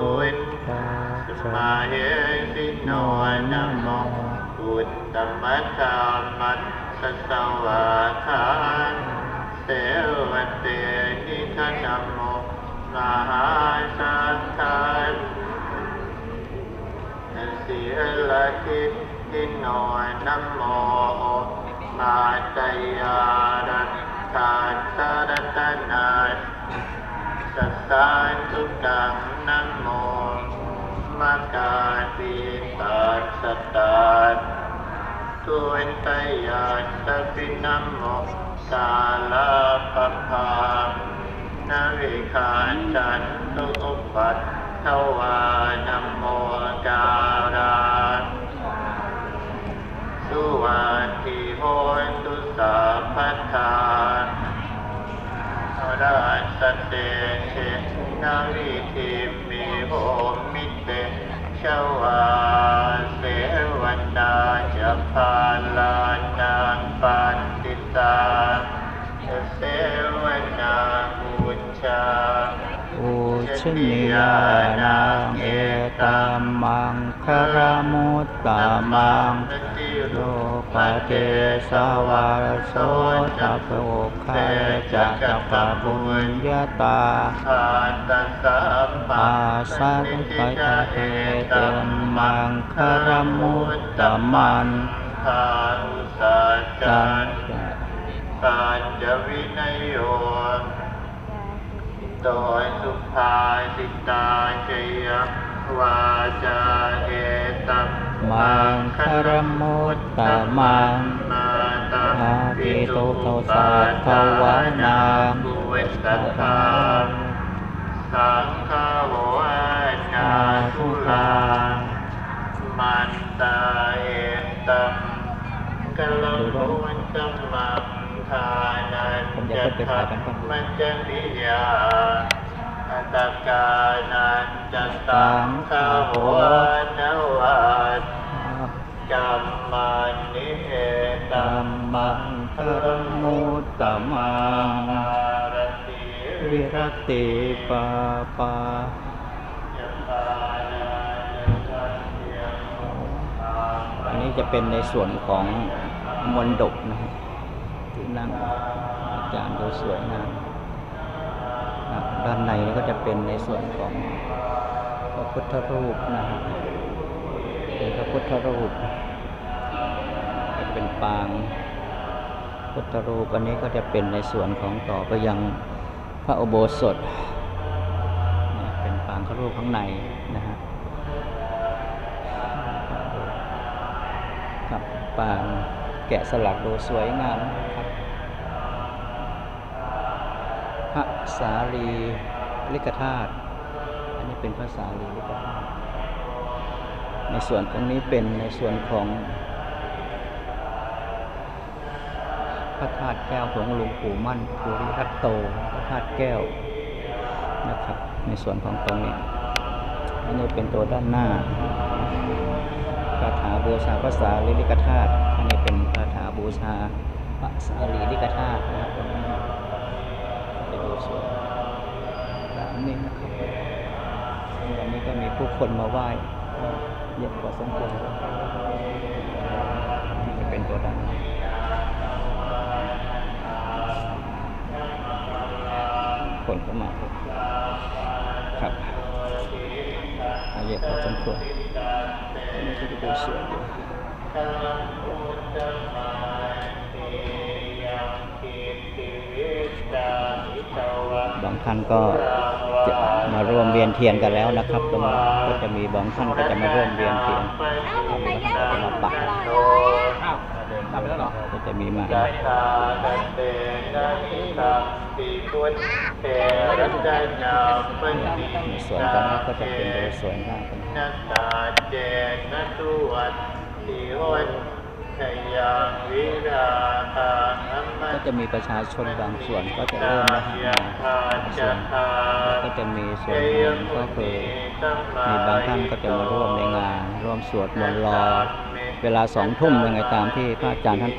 สะมาเหสิโนนะโมพุทธมัจจามัสสสวะทานเสวเตนิทนโมมหาสังฆาสีละทิทิโนนัมโมมาตยารัตถาสารตนา สัสสาทุกังนันโมมากาติตัสสตตาทุนตยาตปินัมโมกาลาปภานาวิคาจันตุอุปัตถวานัมโมการาสุวันติโหนตุสัพพทา ราสเตเชนาวิทิมิโหมิเตชวาเสวันนาจะพาลานังปันติตาเสวนาบุญชาอุชนียานังเอตัมมังคารมุตตามัง ลปะเทสวาโสจักโอคาจักกปะบุญญาตาอาตัสสัมปะอาสังปะเทตมังคารมุตตมันทาอุสัจจันนปัจวินโยโดยสุภาสิตาเชยวาจาเอตัม มังคารมุตตามังมาตาอาภิตุโตสัทธวานาบุเวสัทธาสังฆโวนาทุลามันตาเอตัมกัลโลวันตัมมังทานันจะทัพมันจะวิยาอัตตกานันจะสังฆวาวัต กัมมันิเอตัมมังคารมุตตมังรติวิรติปาปาอันนี้จะเป็นในส่วนของมนดกนะฮะที่นั่งอาจารย์ดูสวยงามนะด้านในก็จะเป็นในส่วนของพระพุทธรูปนะฮะ เป็นพระพุทธรูปก็เป็นปางพุทธรูปอันนี้ก็จะเป็นในส่วนของต่อไปยังพระอุโบสถเนี่ยเป็นปางพระรูปข้างในนะฮะครับปางแกะสลักดูสวยงามครับพระสารีลิกธาตุอันนี้เป็นพระสารีลิกธาตุ ในส่วนตรงนี้เป็นในส่วนของพระธาตุแก้วของหลวงปู่มั่นภูริทัตโต พระธาตุแก้วนะครับ ในส่วนของตรงนี้อันนี้เป็นตัวด้านหน้าคาถาบูชาพระสารีริกธาตุอันนี้เป็นคาถาบูชาพระสารีริกธาตุนะครับจะดูสวยตามนี้นะครับวันนี้ก็มีผู้คนมาไหว้ เยอะกว่าสมควรจะเป็นตัวด้านหน้าคนก็มาครับเยอะกว่าสมควรนี่ก็จะดูสวยอยู่บางท่านก็ จะมาร่วมเวียนเทียนกันแล้วนะครับตรงนี้ก็จะมีบางท่านก็จะมาร่วมเวียนเทียนบางท่านก็จะมาปักก็จะมีมายัตตาดันเตนะนิสัมปิพุทธเทรัตนาปันติในส่วนตรงนี้ก็จะเป็นโดยสวยงามกันนัตตาเจนะตุวัตติวันขยังวิราคาอัมมัก็ตจะมีประชาชนบางส่วนก็จะเริ่มนะฮะมาบางส่วนก็ จะมีส่วนหนึ่งก็คือมีบางท่านก็จะมาร่วมในงานร่วมสวดมนต์รอ เวลาสองทุ่มยังไงตามที่พระอาจารย์ท่าน